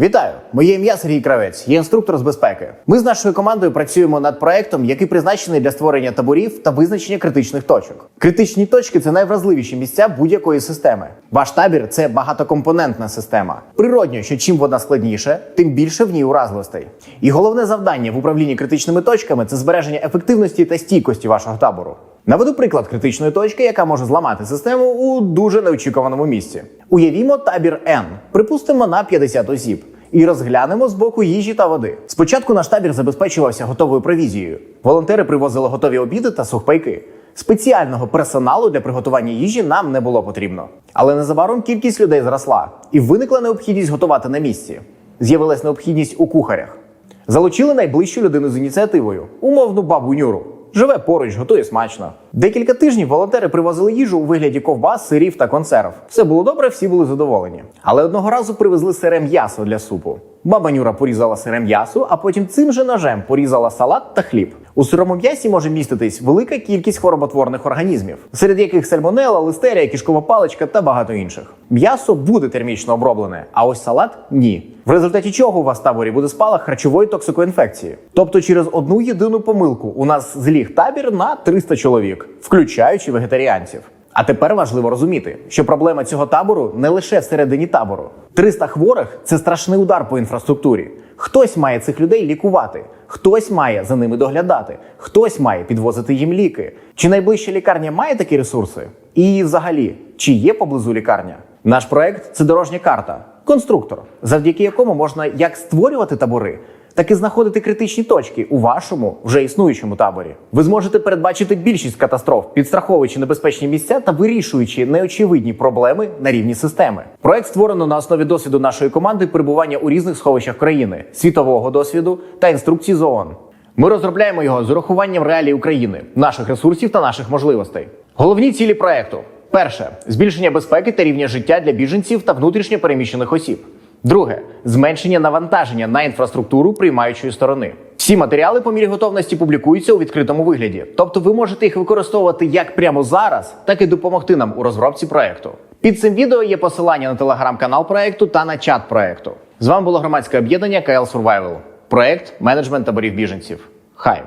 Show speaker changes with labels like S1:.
S1: Вітаю! Моє ім'я Сергій Кравець, я інструктор з безпеки. Ми з нашою командою працюємо над проектом, який призначений для створення таборів та визначення критичних точок. Критичні точки це найвразливіші місця будь-якої системи. Ваш табір це багатокомпонентна система. Природньо, що чим вона складніше, тим більше в ній уразливостей. І головне завдання в управлінні критичними точками це збереження ефективності та стійкості вашого табору. Наведу приклад критичної точки, яка може зламати систему у дуже неочікуваному місці. Уявімо табір N, припустимо на 50 осіб. І розглянемо з боку їжі та води. Спочатку наш табір забезпечувався готовою провізією. Волонтери привозили готові обіди та сухпайки. Спеціального персоналу для приготування їжі нам не було потрібно. Але незабаром кількість людей зросла, і виникла необхідність готувати на місці. З'явилась необхідність у кухарях. Залучили найближчу людину з ініціативою умовну бабу Нюру. Живе поруч, готує смачно. Декілька тижнів волонтери привозили їжу у вигляді ковбас, сирів та консерв. Все було добре, всі були задоволені. Але одного разу привезли сире м'ясо для супу. Баба Нюра порізала сире м'ясо, а потім цим же ножем порізала салат та хліб. У сирому м'ясі може міститись велика кількість хвороботворних організмів, серед яких сальмонела, листерія, кишкова паличка та багато інших. М'ясо буде термічно оброблене, а ось салат ні. В результаті чого у вас в таборі буде спалах харчової токсикоінфекції. Тобто, через одну єдину помилку у нас зліг табір на 300 чоловік, включаючи вегетаріанців. А тепер важливо розуміти, що проблема цього табору не лише всередині табору. 300 хворих це страшний удар по інфраструктурі. Хтось має цих людей лікувати, хтось має за ними доглядати, хтось має підвозити їм ліки. Чи найближча лікарня має такі ресурси? І взагалі, чи є поблизу лікарня? Наш проект це дорожня карта, конструктор, завдяки якому можна як створювати табори, так і знаходити критичні точки у вашому вже існуючому таборі. Ви зможете передбачити більшість катастроф, підстраховуючи небезпечні місця та вирішуючи неочевидні проблеми на рівні системи. Проект створено на основі досвіду нашої команди перебування у різних сховищах країни, світового досвіду та інструкцій з ООН. Ми розробляємо його з урахуванням реалій України, наших ресурсів та наших можливостей. Головні цілі проекту: перше збільшення безпеки та рівня життя для біженців та внутрішньо переміщених осіб. Друге зменшення навантаження на інфраструктуру приймаючої сторони. Всі матеріали по мірі готовності публікуються у відкритому вигляді, тобто ви можете їх використовувати як прямо зараз, так і допомогти нам у розробці проекту. Під цим відео є посилання на телеграм-канал проекту та на чат проекту. З вами було громадське об'єднання KL Survival. Проект менеджмент таборів біженців. Хай!